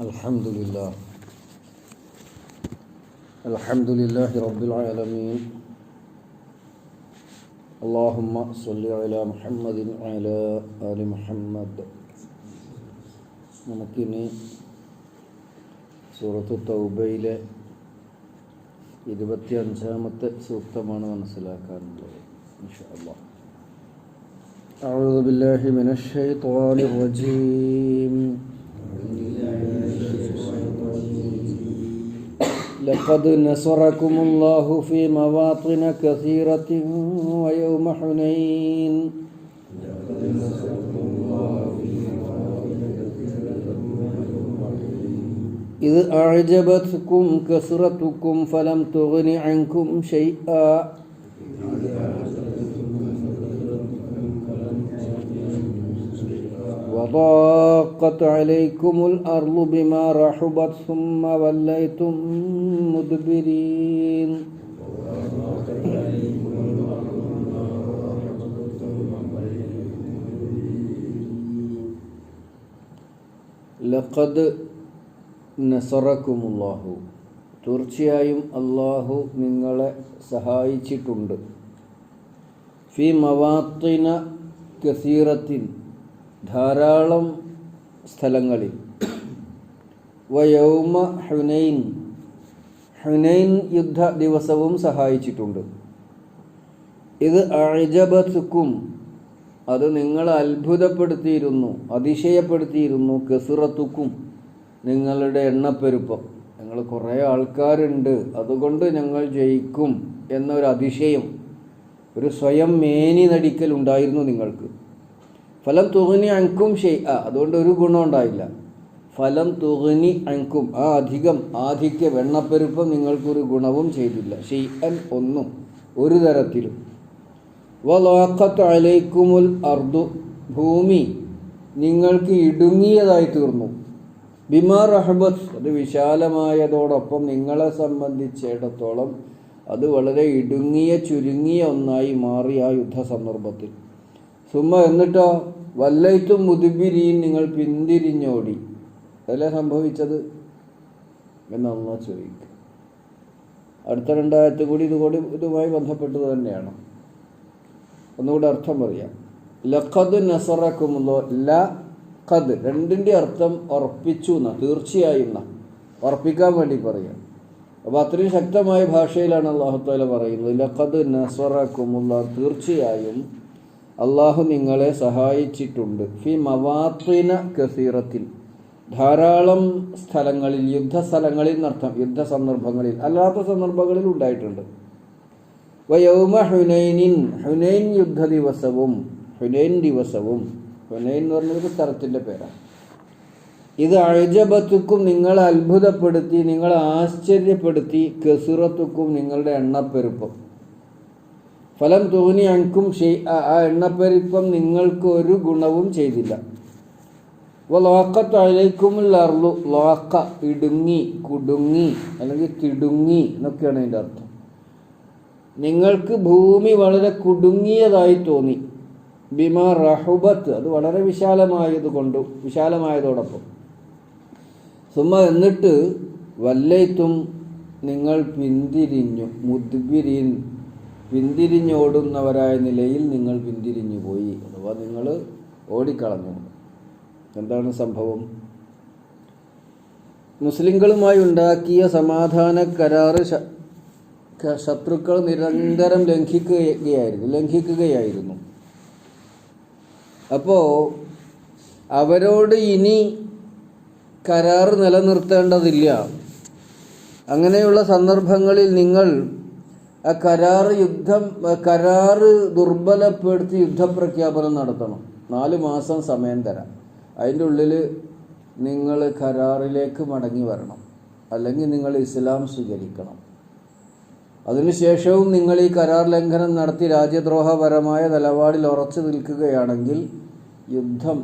الحمد لله الحمد لله رب العالمين اللهم صل على محمد وعلى آل محمد നമുക്കിനി സൂറത്ത് തൗബയിലെ ഇരുപത്തിയഞ്ചാമത്തെ സൂക്തമാണ് മനസ്സിലാക്കാനുള്ളത് ഇൻഷാ അല്ലാഹ് أعوذ بالله من الشيطان الرجيم لقد نصركم الله في مواطن كثيرة ويوم حنين إذ أعجبتكم كثرتكم فلم تغن عنكم شيئا وضاقت عليكم الأرض بما رحبت ثم وليتم مدبرين ലഖദ് നസറക്കുമുല്ലാഹു തീർച്ചയായും അള്ളാഹു നിങ്ങളെ സഹായിച്ചിട്ടുണ്ട് ഫി മവാത്തിന കസീറത്തിൻ ധാരാളം സ്ഥലങ്ങളിൽ. വയൗമ ഹുനൈൻ. ഹുനൈൻ യുദ്ധ ദിവസവും സഹായിച്ചിട്ടുണ്ട്. ഇത് അഴജബത്തുക്കും അത് നിങ്ങളെ അത്ഭുതപ്പെടുത്തിയിരുന്നു അതിശയപ്പെടുത്തിയിരുന്നു കെസുറത്തുക്കും. നിങ്ങളുടെ എണ്ണപ്പെരുപ്പം. ഞങ്ങൾ കുറേ ആൾക്കാരുണ്ട് അതുകൊണ്ട് ഞങ്ങൾ ജയിക്കും എന്നൊരു അതിശയം ഒരു സ്വയം മേനി നടിക്കൽ ഉണ്ടായിരുന്നു നിങ്ങൾക്ക്. ഫലം തുകനി അങ്കും ഷെയ് ആ അതുകൊണ്ട് ഒരു ഗുണം ഉണ്ടായില്ല. ഫലം തുകനി അങ്കും ആ അധികം ആധിക്യ വെണ്ണപ്പെരുപ്പം നിങ്ങൾക്കൊരു ഗുണവും ചെയ്തില്ല. ഷെയ് അൻ ഒന്നും ഒരു തരത്തിലും. വലോക്കത്ത് അലൈക്കുമുൽ അർദു ഭൂമി നിങ്ങൾക്ക് ഇടുങ്ങിയതായി തീർന്നു. ബിമാർ റഹബത്ത് അത് വിശാലമായതോടൊപ്പം നിങ്ങളെ സംബന്ധിച്ചിടത്തോളം അത് വളരെ ഇടുങ്ങിയ ചുരുങ്ങിയ ഒന്നായി മാറി ആ യുദ്ധ സന്ദർഭത്തിൽ സുമ എന്നിട്ടോ? വല്ലൈത്തും മുതുബിരിയും നിങ്ങൾ പിന്തിരിഞ്ഞോടി. അതല്ലേ സംഭവിച്ചത്? എന്നൊന്നാ ചോദിക്കുക അടുത്ത രണ്ടായിരത്തി കൂടി ഇതുകൂടി ഇതുമായി ബന്ധപ്പെട്ടത് തന്നെയാണ്. ഒന്നുകൂടി അർത്ഥം പറയാം. ലഖദ് നസറക്കുമുല്ലോ ല ഖദ് രണ്ടിന്റെ അർത്ഥം ഉറപ്പിച്ചു എന്ന തീർച്ചയായും ഉറപ്പിക്കാൻ വേണ്ടി പറയാം. അപ്പോൾ അത്രയും ശക്തമായ ഭാഷയിലാണ് അള്ളാഹുത്താല പറയുന്നത്. ലഖദ് നസറക്കുമുള്ള തീർച്ചയായും അള്ളാഹു നിങ്ങളെ സഹായിച്ചിട്ടുണ്ട്. ഫി മവാത്തിന കസീറത്തിൽ. ധാരാളം സ്ഥലങ്ങളിൽ യുദ്ധസ്ഥലങ്ങളിൽ എന്നർത്ഥം യുദ്ധ സന്ദർഭങ്ങളിൽ അല്ലാത്ത സന്ദർഭങ്ങളിൽ ഉണ്ടായിട്ടുണ്ട്. വയൗമ ഹുനൈനിൻ ഹുനൈൻ യുദ്ധ ദിവസവും ഹുനൈൻ ദിവസവും. ഹുനൈൻ എന്ന് പറഞ്ഞൊരു സ്ഥലത്തിന്റെ പേരാണ്. ഇത് അഴജബത്തുക്കും നിങ്ങൾ അത്ഭുതപ്പെടുത്തി നിങ്ങൾ ആശ്ചര്യപ്പെടുത്തി കെസുറത്തുക്കും നിങ്ങളുടെ എണ്ണപ്പെരുപ്പം. ഫലം തോന്നി അങ്കും ആ എണ്ണപ്പെരുപ്പം നിങ്ങൾക്ക് ഒരു ഗുണവും ചെയ്തില്ല. ലോക്ക അഴയ്ക്കുമുള്ള അർലു ലോക്ക ഇടുങ്ങി കുടുങ്ങി അല്ലെങ്കിൽ തിടുങ്ങി എന്നൊക്കെയാണ് അതിന്റെ അർത്ഥം. നിങ്ങൾക്ക് ഭൂമി വളരെ കുടുങ്ങിയതായി തോന്നി. ബിമ റഹുബത്ത് അത് വളരെ വിശാലമായത് കൊണ്ടും വിശാലമായതോടൊപ്പം. സുമ എന്നിട്ട് വല്ലയത്തും നിങ്ങൾ പിന്തിരിഞ്ഞു മുദ്ബിരീൻ പിന്തിരിഞ്ഞോടുന്നവരായ നിലയിൽ നിങ്ങൾ പിന്തിരിഞ്ഞു പോയി അഥവാ നിങ്ങൾ ഓടിക്കളഞ്ഞു. എന്താണ് സംഭവം? മുസ്ലിങ്ങളുമായി ഉണ്ടാക്കിയ സമാധാന കരാറ് ശത്രുക്കൾ നിരന്തരം ലംഘിക്കുകയായിരുന്നു ലംഘിക്കുകയായിരുന്നു. അപ്പോൾ അവരോട് ഇനി കരാർ നിലനിർത്തേണ്ടതില്ല. അങ്ങനെയുള്ള സന്ദർഭങ്ങളിൽ നിങ്ങൾ ആ കരാർ യുദ്ധം കരാറ് ദുർബലപ്പെടുത്തി യുദ്ധപ്രഖ്യാപനം നടത്തണം. നാല് മാസം സമയം തരാം. അതിന്റെ ഉള്ളിൽ നിങ്ങൾ കരാറിലേക്ക് മടങ്ങി വരണം. അല്ലെങ്കിൽ നിങ്ങൾ ഇസ്ലാം സ്വീകരിക്കണം. അതിനുശേഷവും നിങ്ങൾ ഈ കരാർ ലംഘനം നടത്തി രാജ്യദ്രോഹപരമായ നിലപാടിൽ ഉറച്ചു നിൽക്കുകയാണെങ്കിൽ യുദ്ധം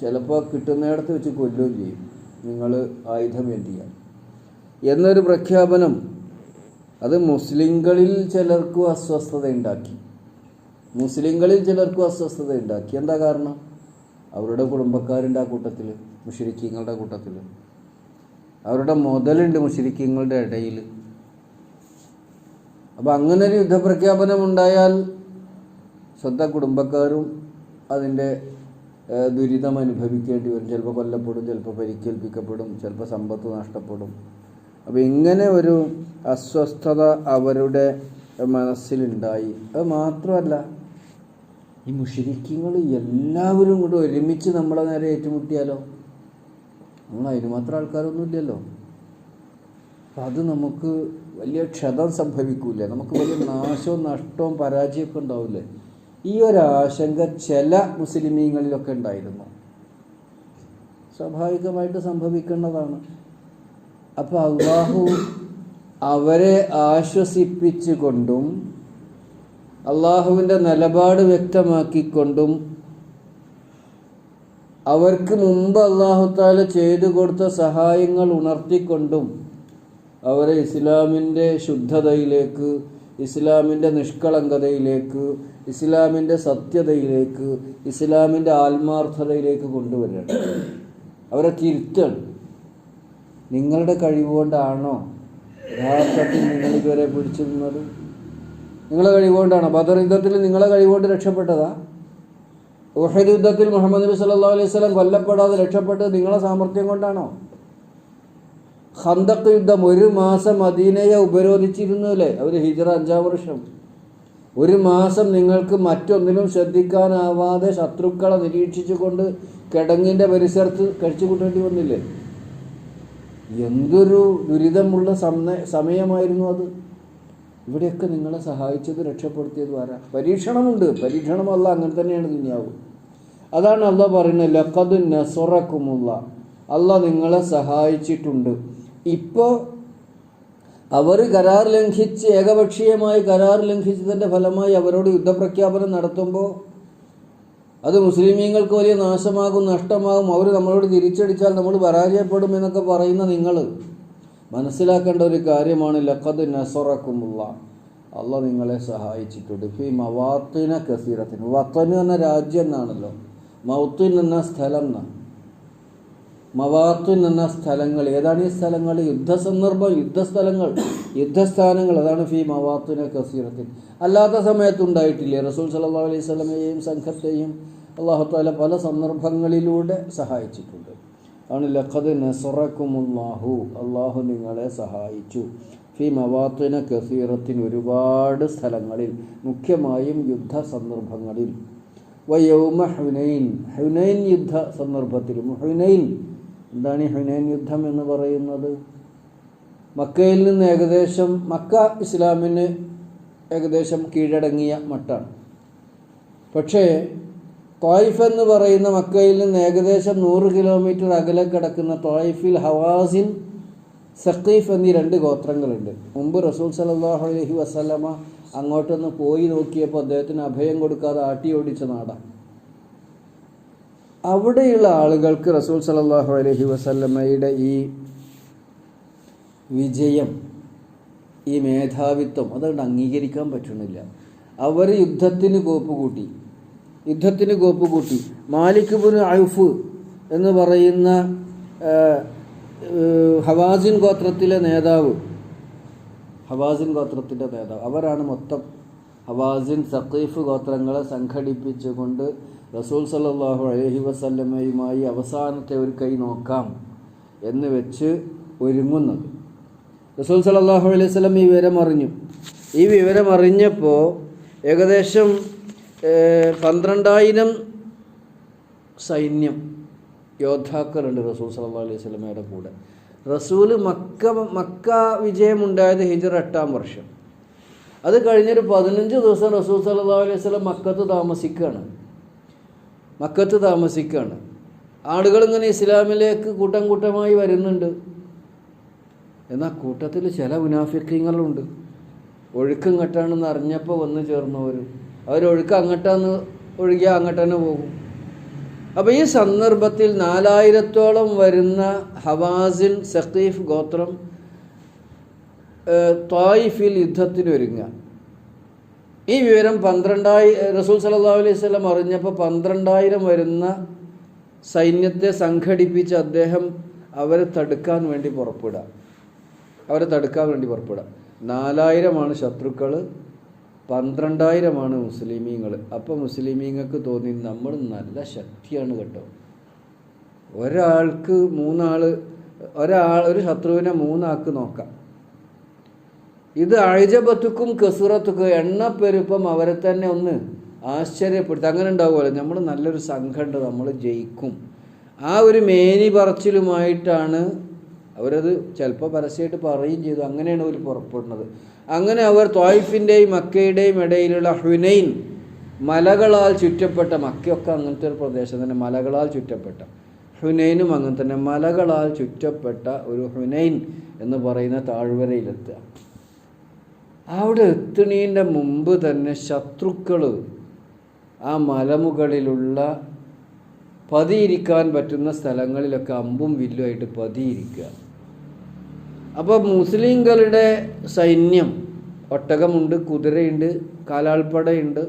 ചിലപ്പോൾ കിട്ടുന്നിടത്ത് വെച്ച് കൊല്ലുകയും ചെയ്യും. നിങ്ങൾ ആയുധം എന്നൊരു പ്രഖ്യാപനം അത് മുസ്ലിങ്ങളിൽ ചിലർക്കും അസ്വസ്ഥത ഉണ്ടാക്കി. മുസ്ലിങ്ങളിൽ ചിലർക്കും അസ്വസ്ഥത ഉണ്ടാക്കി. എന്താ കാരണം? അവരുടെ കുടുംബക്കാരുണ്ട് ആ കൂട്ടത്തിൽ മുഷരിക്കീങ്ങളുടെ കൂട്ടത്തിൽ. അവരുടെ മുതലുണ്ട് മുഷരിക്കീങ്ങളുടെ ഇടയിൽ. അപ്പോൾ അങ്ങനെ ഒരു യുദ്ധപ്രഖ്യാപനം ഉണ്ടായാൽ സ്വന്തം കുടുംബക്കാരും അതിന്റെ ദുരിതം അനുഭവിക്കേണ്ടി വരും. ചിലപ്പോൾ കൊല്ലപ്പെടും ചിലപ്പോൾ പരിക്കേൽപ്പിക്കപ്പെടും ചിലപ്പോൾ സമ്പത്ത് നഷ്ടപ്പെടും. അപ്പോൾ ഇങ്ങനെ ഒരു അസ്വസ്ഥത അവരുടെ മനസ്സിലുണ്ടായി. അത് മാത്രമല്ല ഈ മുഷിരിക്കങ്ങൾ എല്ലാവരും കൂടെ ഒരുമിച്ച് നമ്മളെ നേരെ ഏറ്റുമുട്ടിയാലോ? നമ്മൾ അതിന് മാത്രം ആൾക്കാരൊന്നും ഇല്ലല്ലോ അപ്പം അത് നമുക്ക് വലിയ ക്ഷതം സംഭവിക്കൂലേ നമുക്ക് വലിയ നാശവും നഷ്ടവും പരാജയമൊക്കെ ഉണ്ടാവില്ലേ? ഈ ഒരു ആശങ്ക ചില മുസ്ലിമീങ്ങളിലൊക്കെ ഉണ്ടായിരുന്നു. സ്വാഭാവികമായിട്ട് സംഭവിക്കേണ്ടതാണ്. അപ്പോൾ അള്ളാഹു അവരെ ആശ്വസിപ്പിച്ചുകൊണ്ടും അള്ളാഹുവിന്റെ നിലപാട് വ്യക്തമാക്കിക്കൊണ്ടും അവർക്ക് മുമ്പ് അള്ളാഹുത്താല ചെയ്തു കൊടുത്ത സഹായങ്ങൾ ഉണർത്തിക്കൊണ്ടും അവരെ ഇസ്ലാമിന്റെ ശുദ്ധതയിലേക്ക് ഇസ്ലാമിന്റെ നിഷ്കളങ്കതയിലേക്ക് ഇസ്ലാമിന്റെ സത്യതയിലേക്ക് ഇസ്ലാമിന്റെ ആത്മാർത്ഥതയിലേക്ക് കൊണ്ടുവരണം. അവരെ തിരുത്തണം. നിങ്ങളുടെ കഴിവുകൊണ്ടാണോ യഥാർത്ഥത്തിൽ നിങ്ങൾ ഇതുവരെ പിടിച്ചു നിന്നത് നിങ്ങളെ കഴിവുകൊണ്ടാണോ? ബദർ യുദ്ധത്തിൽ നിങ്ങളെ കഴിവുകൊണ്ട് രക്ഷപ്പെട്ടതാ? ഉഹദ് യുദ്ധത്തിൽ മുഹമ്മദ് നബി സല്ലാ അലൈഹി സ്വലം കൊല്ലപ്പെടാതെ രക്ഷപ്പെട്ടത് നിങ്ങളെ സാമർഥ്യം കൊണ്ടാണോ? ഹന്തക്ക് യുദ്ധം ഒരു മാസം മദീനയെ ഉപരോധിച്ചിരുന്നില്ലേ അവർ ഹിജറ അഞ്ചാം വർഷം. ഒരു മാസം നിങ്ങൾക്ക് മറ്റൊന്നിനും ശ്രദ്ധിക്കാനാവാതെ ശത്രുക്കളെ നിരീക്ഷിച്ചുകൊണ്ട് കിടങ്ങിന്റെ പരിസരത്ത് കഴിച്ചു കൂട്ടേണ്ടി വന്നില്ലേ? എന്തൊരു ദുരിതമുള്ള സമയ സമയമായിരുന്നു അത്? ഇവിടെയൊക്കെ നിങ്ങളെ സഹായിച്ചത് രക്ഷപ്പെടുത്തിയത് ആരാ? പരീക്ഷണമുണ്ട്. പരീക്ഷണം അല്ല അങ്ങനെ തന്നെയാണ് ദുനിയാവ്. അതാണ് അല്ല പറയുന്നത് ലഖദ് നസുറക്കുമുള്ള. അല്ല നിങ്ങളെ സഹായിച്ചിട്ടുണ്ട്. ഇപ്പോൾ അവർ കരാർ ലംഘിച്ച് ഏകപക്ഷീയമായി കരാർ ലംഘിച്ചതിന്റെ ഫലമായി അവരോട് യുദ്ധപ്രഖ്യാപനം നടത്തുമ്പോൾ അത് മുസ്ലിമീങ്ങൾക്ക് വലിയ നാശമാകും നഷ്ടമാകും. അവർ നമ്മളോട് തിരിച്ചടിച്ചാൽ നമ്മൾ പരാജയപ്പെടും എന്നൊക്കെ പറയുന്ന നിങ്ങൾ. മനസ്സിലാക്കേണ്ട ഒരു കാര്യമാണ് ലഖദ് നസറക്കുമുള്ള. അള്ള നിങ്ങളെ സഹായിച്ചിട്ടുണ്ട്. ഫി മവാത്തിന കസീറത്തിന് വത്തന് എന്ന രാജ്യം എന്നാണല്ലോ. മൗത്തിൻ എന്ന സ്ഥലം എന്നാണ്. മവാത്തിൻ എന്ന സ്ഥലങ്ങൾ ഏതാണ് ഈ സ്ഥലങ്ങൾ? യുദ്ധസന്ദർഭം യുദ്ധസ്ഥലങ്ങൾ യുദ്ധസ്ഥാനങ്ങൾ അതാണ് ഫി മവാത്തുന കസീറത്തിൽ. അല്ലാത്ത സമയത്തുണ്ടായിട്ടില്ലേ? റസൂൽ സല്ലല്ലാഹു അലൈഹി സ്വലമയെയും സംഘത്തെയും അള്ളാഹു താല പല സന്ദർഭങ്ങളിലൂടെ സഹായിച്ചിട്ടുണ്ട്. ആണ് ലഖദ് നസറക്കുമുല്ലാഹു അള്ളാഹു നിങ്ങളെ സഹായിച്ചു. ഫി മവാത്തിന കസീറത്തിൻ ഒരുപാട് സ്ഥലങ്ങളിൽ മുഖ്യമായും യുദ്ധ സന്ദർഭങ്ങളിൽ വയൗമ ഹുനൈൻ. ഹുനൈൻ യുദ്ധ സന്ദർഭത്തിലും ഹുനൈൻ എന്താണ് ഈ ഹുനൈൻ യുദ്ധം എന്ന് പറയുന്നത്? മക്കയിൽ നിന്ന് ഏകദേശം മക്ക ഇസ്ലാമിന് ഏകദേശം കീഴടങ്ങിയ മട്ടാണ്. പക്ഷേ തോയിഫ് എന്ന് പറയുന്ന മക്കയിൽ നിന്ന് ഏകദേശം നൂറ് കിലോമീറ്റർ അകലെ കിടക്കുന്ന തോയിഫിൽ ഹവാസിൻ സഖീഫ് എന്നീ രണ്ട് ഗോത്രങ്ങളുണ്ട്. മുമ്പ് റസൂൽ സലാഹു അലഹി വസ്ലമ അങ്ങോട്ടൊന്ന് പോയി നോക്കിയപ്പോൾ അദ്ദേഹത്തിന് അഭയം കൊടുക്കാതെ ആട്ടി ഓടിച്ച നാടാണ്. അവിടെയുള്ള ആളുകൾക്ക് റസൂൽ സലാഹു അലഹി വസല്ലമ്മയുടെ ഈ വിജയം ഈ മേധാവിത്വം അതുകൊണ്ട് അംഗീകരിക്കാൻ പറ്റുന്നില്ല. അവർ യുദ്ധത്തിന് കോപ്പ് കൂട്ടി യുദ്ധത്തിന് കോപ്പ് കൂട്ടി. മാലിക് ബുൻ ഔഫ് എന്ന് പറയുന്ന ഹവാസിൻ ഗോത്രത്തിലെ നേതാവ് ഹവാസിൻ ഗോത്രത്തിന്റെ നേതാവ് അവരാണ് മൊത്തം ഹവാസിൻ സഖീഫ് ഗോത്രങ്ങളെ സംഘടിപ്പിച്ചുകൊണ്ട് റസൂൽ സല്ലല്ലാഹു അലഹി വസല്ലമയുമായി അവസാനത്തെ ഒരു കൈ നോക്കാം എന്ന് വെച്ച് ഒരുങ്ങുന്നത്. റസൂൽ സല്ലല്ലാഹു അലൈഹി വസ്ലം ഈ വിവരം അറിഞ്ഞു. ഈ വിവരം അറിഞ്ഞപ്പോൾ ഏകദേശം പന്ത്രണ്ടായിരം സൈന്യം യോദ്ധാക്കളുണ്ട് റസൂൽ സല്ലല്ലാഹു അലൈഹി സ്വലമയുടെ കൂടെ. റസൂൽ മക്ക മക്ക വിജയമുണ്ടായത് ഹിജർ എട്ടാം വർഷം. അത് കഴിഞ്ഞൊരു പതിനഞ്ച് ദിവസം റസൂൽ സല്ലാ അലൈഹി വസല്ലം മക്കത്ത് താമസിക്കുകയാണ്. മക്കത്ത് താമസിക്കുകയാണ്. ആളുകൾ ഇങ്ങനെ ഇസ്ലാമിലേക്ക് കൂട്ടം കൂട്ടമായി വരുന്നുണ്ട്. എന്നാൽ കൂട്ടത്തിൽ ചില മുനാഫിക്കങ്ങളുണ്ട് ഒഴുക്ക് കെട്ടാണെന്ന് അറിഞ്ഞപ്പോൾ വന്ന് ചേർന്നവർ അവരൊഴുക്ക് അങ്ങോട്ടാന്ന് ഒഴുകിയാൽ അങ്ങോട്ട് തന്നെ പോകും. അപ്പോൾ ഈ സന്ദർഭത്തിൽ നാലായിരത്തോളം വരുന്ന ഹവാസിൻ സഖീഫ് ഗോത്രം ഏഹ്, ത്വായിഫിൽ യുദ്ധത്തിന് ഒരുങ്ങുക. ഈ വിവരം പന്ത്രണ്ടായി റസൂൽ സല്ലല്ലാഹു അലൈഹി സ്വലം അറിഞ്ഞപ്പോൾ പന്ത്രണ്ടായിരം വരുന്ന സൈന്യത്തെ സംഘടിപ്പിച്ച് അദ്ദേഹം അവരെ തടുക്കാൻ വേണ്ടി പുറപ്പെടുക. അവരെ തടുക്കാൻ വേണ്ടി പുറപ്പെടുക. നാലായിരമാണ് ശത്രുക്കൾ പന്ത്രണ്ടായിരമാണ് മുസ്ലിമീങ്ങൾ അപ്പോൾ മുസ്ലിമീങ്ങൾക്ക് തോന്നി നമ്മൾ നല്ല ശക്തിയാണ് കേട്ടോ. ഒരാൾക്ക് മൂന്നാൾ ഒരാൾ ഒരു ശത്രുവിനെ മൂന്നാൾക്ക് നോക്കാം. ഇത് അഴിജബത്തുക്കും കസുറത്തുക്കും എണ്ണപ്പെരുപ്പം അവരെ തന്നെ ഒന്ന് ആശ്ചര്യപ്പെടുത്തി അങ്ങനെ ഉണ്ടാവുമല്ലോ. നമ്മൾ നല്ലൊരു സംഘമുണ്ട് നമ്മൾ ജയിക്കും. ആ ഒരു മേനി പറച്ചിലുമായിട്ടാണ് അവരത് ചിലപ്പോൾ പരസ്യമായിട്ട് പറയുകയും ചെയ്തു. അങ്ങനെയാണ് അവർ പുറപ്പെടുന്നത്. അങ്ങനെ അവർ ത്വായിഫിന്റെയും മക്കയുടെയും ഇടയിലുള്ള ഹുനൈൻ മലകളാൽ ചുറ്റപ്പെട്ട മക്കയൊക്കെ അങ്ങനത്തെ ഒരു പ്രദേശം തന്നെ മലകളാൽ ചുറ്റപ്പെട്ട ഹുനൈനും അങ്ങനെ തന്നെ മലകളാൽ ചുറ്റപ്പെട്ട ഒരു ഹുനൈൻ എന്ന് പറയുന്ന താഴ്വരയിലെത്തുക. അവിടെ എത്തണീന്റെ മുമ്പ് തന്നെ ശത്രുക്കൾ ആ മലമുകളിലുള്ള പതിയിരിക്കാൻ പറ്റുന്ന സ്ഥലങ്ങളിലൊക്കെ അമ്പും വില്ലുമായിട്ട് പതിയിരിക്കുക. അപ്പോൾ മുസ്ലിങ്ങളുടെ സൈന്യം ഒട്ടകമുണ്ട് കുതിരയുണ്ട് കാലാൾപ്പടയുണ്ട്.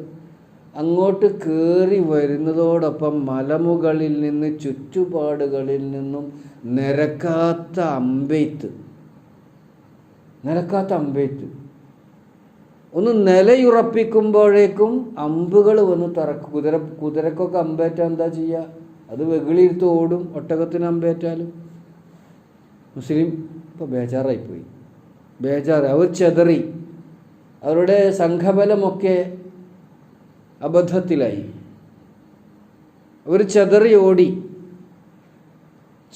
അങ്ങോട്ട് കയറി വരുന്നതോടൊപ്പം മലമുകളിൽ നിന്ന് ചുറ്റുപാടുകളിൽ നിന്നും നിരക്കാത്ത അമ്പെയ്ത്ത്. നിരക്കാത്ത അമ്പെയ്ത്ത്. ഒന്ന് നിലയുറപ്പിക്കുമ്പോഴേക്കും അമ്പുകൾ വന്ന് തറക്കും. കുതിര കുതിരക്കൊക്കെ അമ്പേറ്റാൽ എന്താ ചെയ്യുക അത് വെകിളിയിരുത്ത് ഓടും ഒട്ടകത്തിന് അമ്പേറ്റാലും. മുസ്ലിം ഇപ്പോൾ ബേജാറായിപ്പോയി. ബേജാറ് അവർ ചെതറി അവരുടെ സംഘബലമൊക്കെ അബദ്ധത്തിലായി. അവർ ചെതറി ഓടി.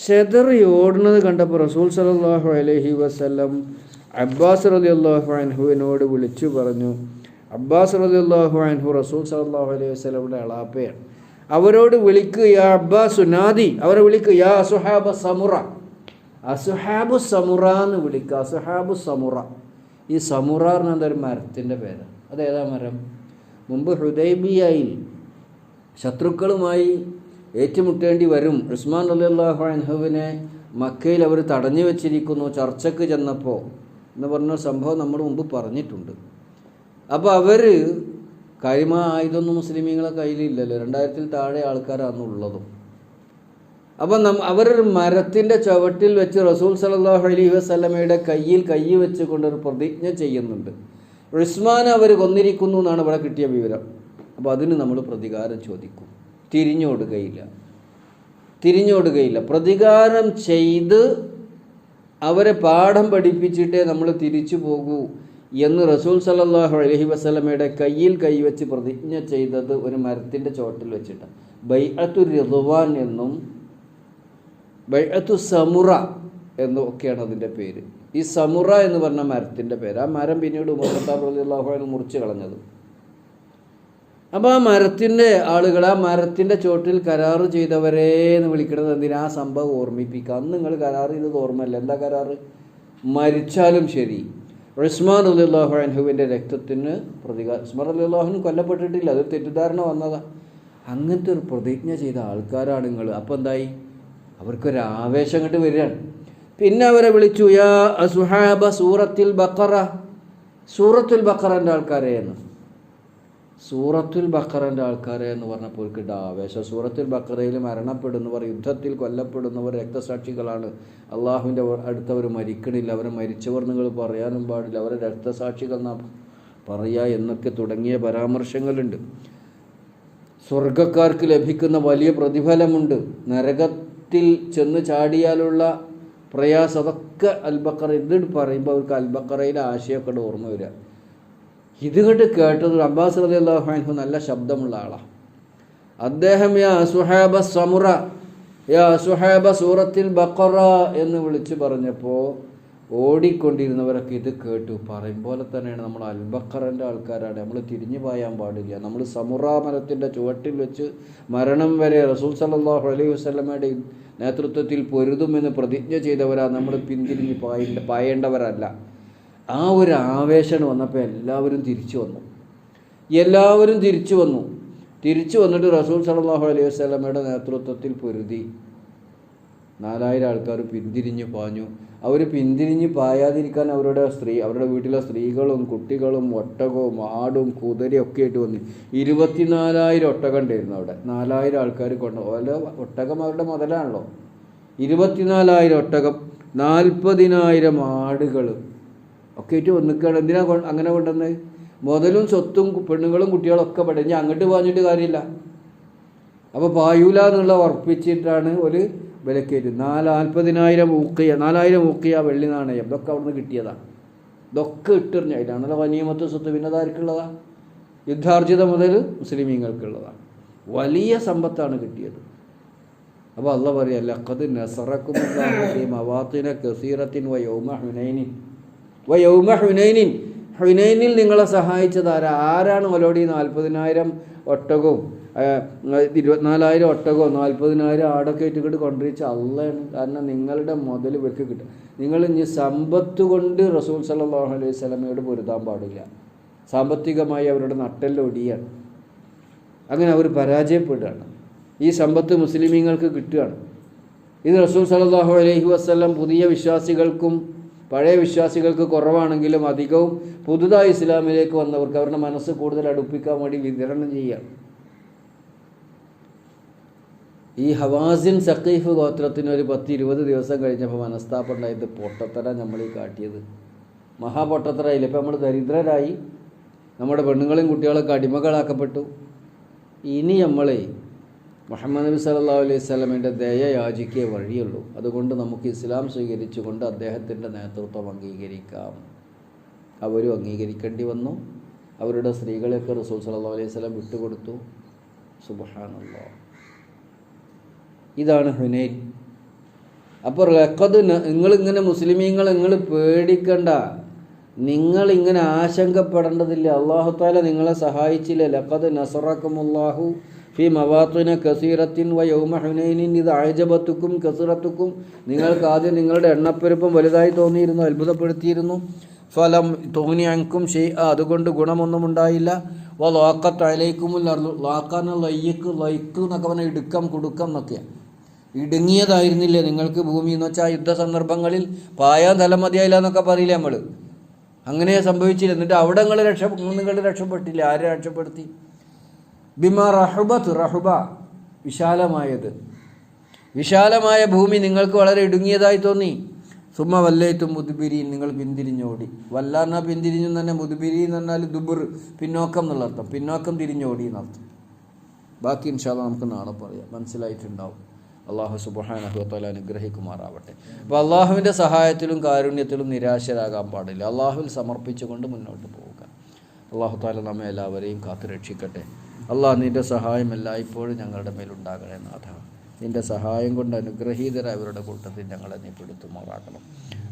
ചെതറി ഓടുന്നത് കണ്ടപ്പോൾ റസൂൽ സലാഹു അലഹി വസ്ലം അബ്ബാസ് റലി അള്ളാഹു അൻഹുവിനോട് വിളിച്ചു പറഞ്ഞു അബ്ബാസ് റലി അള്ളാഹു അൻഹു റസൂൽ സലാഹു അലൈഹി വസ്ലമിന്റെ അളാപ്പയാണ് അവരോട് വിളിക്കുക യാ അബ്ബാസ് നാദി. അവരെ വിളിക്കുക യാ അസുഹാബ സമുറ. അസുഹാബു സമുറ എന്ന് വിളിക്കുക അസുഹാബു സമുറ. ഈ സമുറ എന്ന് പറഞ്ഞ മരത്തിന്റെ പേര് അതേതാ മരം? മുമ്പ് ഹൃദയബിയായി ശത്രുക്കളുമായി ഏറ്റുമുട്ടേണ്ടി വരും. ഉസ്മാൻ അലിയല്ലാഹു അൻഹുവിനെ മക്കയിൽ അവർ തടഞ്ഞു വെച്ചിരിക്കുന്നു. ചർച്ചയ്ക്ക് ചെന്നപ്പോൾ എന്ന് പറഞ്ഞ സംഭവം നമ്മൾ മുമ്പ് പറഞ്ഞിട്ടുണ്ട്. അപ്പോൾ അവർ കരിമ ആയുധമൊന്നും മുസ്ലിമീങ്ങളെ കയ്യിലില്ലല്ലോ. രണ്ടായിരത്തിൽ താഴെ ആൾക്കാരാണ് ഉള്ളതും. അപ്പം നം അവരൊരു മരത്തിന്റെ ചുവട്ടിൽ വെച്ച് റസൂൽ സലാഹു അലൈഹി വസ്ലമയുടെ കയ്യിൽ കൈ വെച്ചുകൊണ്ട് ഒരു പ്രതിജ്ഞ ചെയ്യുന്നുണ്ട്. ഉസ്മാൻ അവർ കൊന്നിരിക്കുന്നു എന്നാണ് ഇവിടെ കിട്ടിയ വിവരം. അപ്പോൾ അതിന് നമ്മൾ പ്രതികാരം ചോദിക്കും. തിരിഞ്ഞോടുകയില്ല. തിരിഞ്ഞോടുകയില്ല. പ്രതികാരം ചെയ്ത് അവരെ പാഠം പഠിപ്പിച്ചിട്ടേ നമ്മൾ തിരിച്ചു പോകൂ എന്ന് റസൂൽ സല്ലാഹു അലഹി വസ്ലമയുടെ കയ്യിൽ കൈവച്ച് പ്രതിജ്ഞ ചെയ്തത് ഒരു മരത്തിന്റെ ചോട്ടിൽ വെച്ചിട്ട് ബൈഅത്തു റിദ്വാൻ എന്നും ബൈഅത്തു സമുറ എന്നും ഒക്കെയാണ് അതിന്റെ പേര്. ഈ സമുറ എന്ന് പറഞ്ഞ മരത്തിന്റെ പേര്. ആ മരം പിന്നീട് മുഹത്താബ് അലി അള്ളാഹു മുറിച്ച് കളഞ്ഞത്. അപ്പോൾ ആ മരത്തിന്റെ ആളുകൾ ആ മരത്തിന്റെ ചോട്ടിൽ കരാറ് ചെയ്തവരെ എന്ന് വിളിക്കുന്നത് എന്തിനാ? ആ സംഭവം ഓർമ്മിപ്പിക്കുക. അന്ന് നിങ്ങൾ കരാറ് ചെയ്തത് ഓർമ്മയല്ല. എന്താ കരാറ്? മരിച്ചാലും ശരി. ഉസ്മാൻ അലി അള്ളാഹുഅൻഹുവിന്റെ രക്തത്തിന് പ്രതികാരം ഉസ്മാൻ അലി അള്ളാഹുവിന് കൊല്ലപ്പെട്ടിട്ടില്ല. അതൊരു തെറ്റിദ്ധാരണ വന്നതാ. അങ്ങനത്തെ ഒരു പ്രതിജ്ഞ ചെയ്ത ആൾക്കാരാണ് നിങ്ങൾ. അപ്പോൾ എന്തായി? അവർക്കൊരു ആവേശം കണ്ട് വരികയാണ്. പിന്നെ അവരെ വിളിച്ചു യാ അസുഹാബ സൂറത്തിൽ ബക്കറ സൂറത്തുൽ ബക്കറന്റെ ആൾക്കാരെ എന്ന്. സൂറത്തുൽ ബക്കറന്റെ ആൾക്കാരെ എന്ന് പറഞ്ഞപ്പോൾ അവർക്ക് ആവേശം. സൂറത്തുൽ ബക്കറയിൽ മരണപ്പെടുന്നവർ യുദ്ധത്തിൽ കൊല്ലപ്പെടുന്നവർ രക്തസാക്ഷികളാണ്. അള്ളാഹുവിന്റെ അടുത്തവർ മരിക്കണില്ല. അവരെ മരിച്ചവർ നിങ്ങൾ പറയാനും പാടില്ല. അവരെ രക്തസാക്ഷികൾ നാം പറയുക എന്നൊക്കെ തുടങ്ങിയ പരാമർശങ്ങളുണ്ട്. സ്വർഗക്കാർക്ക് ലഭിക്കുന്ന വലിയ പ്രതിഫലമുണ്ട്. നരകത്തിൽ ചെന്ന് ചാടിയാലുള്ള പ്രയാസം അതൊക്കെ അൽബക്കറ ഇത് പറയുമ്പോൾ അവർക്ക് അൽബക്കറയിലെ ആശയമൊക്കെ ഓർമ്മ വരിക. ഇത് കണ്ട് കേട്ടത് അബ്ബാസ് അലി അള്ളാഹു നല്ല ശബ്ദമുള്ള ആളാണ് അദ്ദേഹം യാ സുഹാബ സമുറ യാ സുഹാബ സൂറത്തിൽ ബക്കറ എന്ന് വിളിച്ചു പറഞ്ഞപ്പോൾ ഓടിക്കൊണ്ടിരുന്നവരൊക്കെ ഇത് കേട്ടു. പറയും പോലെ തന്നെയാണ് നമ്മൾ അൽബക്കറിന്റെ ആൾക്കാരാണ്. നമ്മൾ തിരിഞ്ഞു പായാൻ പാടില്ല. നമ്മൾ സമുറ മരത്തിന്റെ ചുവട്ടിൽ വെച്ച് മരണം വരെ റസൂൽ സല്ലാഹു അലൈഹി വസ്ലമയുടെ നേതൃത്വത്തിൽ പൊരുതുമെന്ന് പ്രതിജ്ഞ ചെയ്തവരാണ് നമ്മൾ പിന്തിരിഞ്ഞ് പായേണ്ട പായേണ്ടവരല്ല. ആ ഒരു ആവേശം വന്നപ്പോൾ എല്ലാവരും തിരിച്ചു വന്നു. എല്ലാവരും തിരിച്ചു വന്നു. തിരിച്ചു വന്നിട്ട് റസൂൽ സലാഹു അലൈഹി വസ്ലമയുടെ നേതൃത്വത്തിൽ പൊരുതി. നാലായിരം ആൾക്കാർ പിന്തിരിഞ്ഞ് പാഞ്ഞു. അവർ പിന്തിരിഞ്ഞ് പായാതിരിക്കാൻ അവരുടെ സ്ത്രീ അവരുടെ വീട്ടിലെ സ്ത്രീകളും കുട്ടികളും ഒട്ടകവും ആടും കുതിരയും ഒക്കെ ആയിട്ട് വന്നു ഇരുപത്തിനാലായിരം ഒട്ടകം ഉണ്ടായിരുന്നു അവിടെ. നാലായിരം ആൾക്കാർ കൊണ്ട് ഓരോ ഒട്ടകം അവരുടെ മുതലാണല്ലോ. ഇരുപത്തിനാലായിരം ഒട്ടകം നാൽപ്പതിനായിരം ആടുകൾ ഒക്കെ ആയിട്ട് വന്നിക്കുകയാണ് എന്തിനാ അങ്ങനെ കൊണ്ടുവന്നത് മുതലും സ്വത്തും പെണ്ണുങ്ങളും കുട്ടികളും ഒക്കെ ഞാൻ അങ്ങോട്ട് പറഞ്ഞിട്ട് കാര്യമില്ല. അപ്പോൾ പായൂല എന്നുള്ള ഉറപ്പിച്ചിട്ടാണ് ഒരു വിലക്കേറ്റ് നാല് നാൽപ്പതിനായിരം ഊക്കിയ നാലായിരം ഊക്കിയ വെള്ളി നാണയം. ഇതൊക്കെ അവിടുന്ന് കിട്ടിയതാണ് ഇതൊക്കെ ഇട്ടെറിഞ്ഞ. അതിലാണല്ലോ വനിയമത്വ സ്വത്ത്. പിന്നെ അതാർക്കുള്ളതാ യുദ്ധാർജിത മുതൽ മുസ്ലിമീങ്ങൾക്കുള്ളതാണ്. വലിയ സമ്പത്താണ് കിട്ടിയത്. അപ്പോൾ അല്ല പറയാം ലഖദ് നസറക്കുമുല്ലാഹു ഫീ മവാത്തിന കസീറത്തിൻ വയോമ യൗമ ഹുനൈനിൻ. വ യൗമ ഹുനൈനിൻ. ഹുനൈനിൽ നിങ്ങളെ സഹായിച്ചത് ആരാ? ആരാണ് ഒലോടി നാൽപ്പതിനായിരം ഒട്ടകവും ഇരുപത്തിനാലായിരം ഒട്ടകവും നാൽപ്പതിനായിരം ആടൊക്കെ ഇട്ടിട്ട് കൊണ്ടുവച്ച അള്ളയാണ് കാരണം നിങ്ങളുടെ മുതൽ ഇവർക്ക് കിട്ടും നിങ്ങൾ ഇനി സമ്പത്ത് കൊണ്ട് റസൂൽ സല്ലാഹു അലൈഹി സ്വലമയോട് പൊരുതാൻ പാടില്ല. സാമ്പത്തികമായി അവരുടെ നട്ടെല്ലൊടിയാണ് അങ്ങനെ അവർ പരാജയപ്പെടുകയാണ്. ഈ സമ്പത്ത് മുസ്ലിമീങ്ങൾക്ക് കിട്ടുകയാണ്. ഇത് റസൂൽ സല്ലല്ലാഹു അലൈഹി വസ്ലം പുതിയ വിശ്വാസികൾക്കും പഴയ വിശ്വാസികൾക്ക് കുറവാണെങ്കിലും അധികവും പുതുതായി ഇസ്ലാമിലേക്ക് വന്നവർക്ക് അവരുടെ മനസ്സ് കൂടുതൽ അടുപ്പിക്കാൻ വേണ്ടി വിതരണം ചെയ്യുകയാണ് ഈ ഹവാസിൻ സക്കീഫ് ഗോത്രത്തിന് ഒരു പത്ത് ഇരുപത് ദിവസം കഴിഞ്ഞപ്പോൾ മനസ്താപം ഉണ്ടായത് പൊട്ടത്തര നമ്മൾ ഈ കാട്ടിയത്. മഹാപൊട്ടത്തരായില്ല ഇപ്പം നമ്മൾ ദരിദ്രരായി. നമ്മുടെ പെണ്ണുങ്ങളെയും കുട്ടികളൊക്കെ അടിമകളാക്കപ്പെട്ടു. ഇനി നമ്മളെ മുഹമ്മദ് നബി സല്ലല്ലാഹു അലൈഹി സ്വലമിന്റെ ദയ യാചിക്കേ വഴിയുള്ളൂ. അതുകൊണ്ട് നമുക്ക് ഇസ്ലാം സ്വീകരിച്ചുകൊണ്ട് അദ്ദേഹത്തിന്റെ നേതൃത്വം അംഗീകരിക്കാം. അവരും അംഗീകരിക്കേണ്ടി വന്നു. അവരുടെ സ്ത്രീകളെയൊക്കെ റസൂൽ സല്ലല്ലാഹു അലൈഹി സ്വലം വിട്ടുകൊടുത്തു. സുബ്ഹാനല്ലാ. ഇതാണ് ഹുനൈൻ. അപ്പോൾ റെക്കത് നിങ്ങളിങ്ങനെ മുസ്ലിമീങ്ങൾ നിങ്ങൾ പേടിക്കണ്ട. നിങ്ങളിങ്ങനെ ആശങ്കപ്പെടേണ്ടതില്ല. അള്ളാഹു താല നിങ്ങളെ സഹായിച്ചില്ല? ലക്കത് നസറക്കുമുല്ലാഹു ഫി മവാത്തുന കസീറത്തിൻ വ യൗമ ഹുനൈനിൻ ഇത് ആഴ്ജബത്തുക്കും കസീറത്തുക്കും. നിങ്ങൾക്ക് ആദ്യം നിങ്ങളുടെ എണ്ണപ്പെരുപ്പം വലുതായി തോന്നിയിരുന്നു അത്ഭുതപ്പെടുത്തിയിരുന്നു. ഫലം തോന്നി അങ്കും ഷെയ് അതുകൊണ്ട് ഗുണമൊന്നും ഉണ്ടായില്ല. വ ലോക്കത്ത് അലൈക്കുമുൽ ലോക്കാന്ന ലയ്യക്ക് ലൈക്ക് എന്നൊക്കെ പറഞ്ഞാൽ ഇടുക്കം കുടുക്കം എന്നൊക്കെയാണ് ഇടുങ്ങിയതായിരുന്നില്ലേ നിങ്ങൾക്ക് ഭൂമി എന്ന് വെച്ചാൽ യുദ്ധ സന്ദർഭങ്ങളിൽ പായാൻ തലം മതിയായില്ല എന്നൊക്കെ പറയില്ലേ നമ്മൾ അങ്ങനെ സംഭവിച്ചില്ല? എന്നിട്ട് അവിടെ നിങ്ങൾ രക്ഷ നിങ്ങൾ രക്ഷപ്പെട്ടില്ല? ആരെ രക്ഷപ്പെടുത്തി? ബിമ റഹുബത്ത് റഹുബ വിശാലമായത്. വിശാലമായ ഭൂമി നിങ്ങൾക്ക് വളരെ ഇടുങ്ങിയതായി തോന്നി. സുമ വല്ലേറ്റും മുതുബിരി നിങ്ങൾ പിന്തിരിഞ്ഞോടി. വല്ലാന്ന പിന്തിരിഞ്ഞു തന്നെ മുതുബിരി എന്ന് പറഞ്ഞാൽ ദുബുർ പിന്നോക്കം എന്നുള്ള അർത്ഥം. പിന്നോക്കം തിരിഞ്ഞോടി എന്നർത്ഥം ബാക്കി ഇൻഷാല്ല നമുക്ക് നാളെ പറയാം. മനസ്സിലായിട്ടുണ്ടാവും. അള്ളാഹു സുബാനഹുത്തല അനുഗ്രഹിക്കുമാറാവട്ടെ. അപ്പോൾ അള്ളാഹുവിന്റെ സഹായത്തിലും കാരുണ്യത്തിലും നിരാശരാകാൻ പാടില്ല. അള്ളാഹുവിൽ സമർപ്പിച്ചുകൊണ്ട് മുന്നോട്ട് പോവുക. അള്ളാഹു താല നമ്മെ എല്ലാവരെയും കാത്തു രക്ഷിക്കട്ടെ അള്ളാഹ് നിൻ്റെ സഹായം എല്ലായ്പ്പോഴും ഞങ്ങളുടെ മേലുണ്ടാകണേ നാഥ നിൻ്റെ സഹായം കൊണ്ട് അനുഗ്രഹീതരായവരുടെ കൂട്ടത്തിൽ ഞങ്ങളെ നീ പെടുത്തുമാറാക്കണം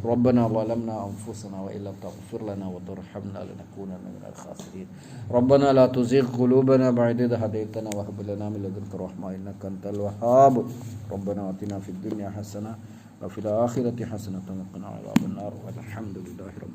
ربنا ظلمنا أنفسنا وإن لم تغفر لنا وترحمنا لنكونن من الخاسرين ربنا لا تزغ قلوبنا بعد إذ هديتنا وهب لنا من لدنك رحمة إنك أنت الوهاب ربنا آتنا في الدنيا حسنة وفي الآخرة حسنة وقنا عذاب النار والحمد لله رب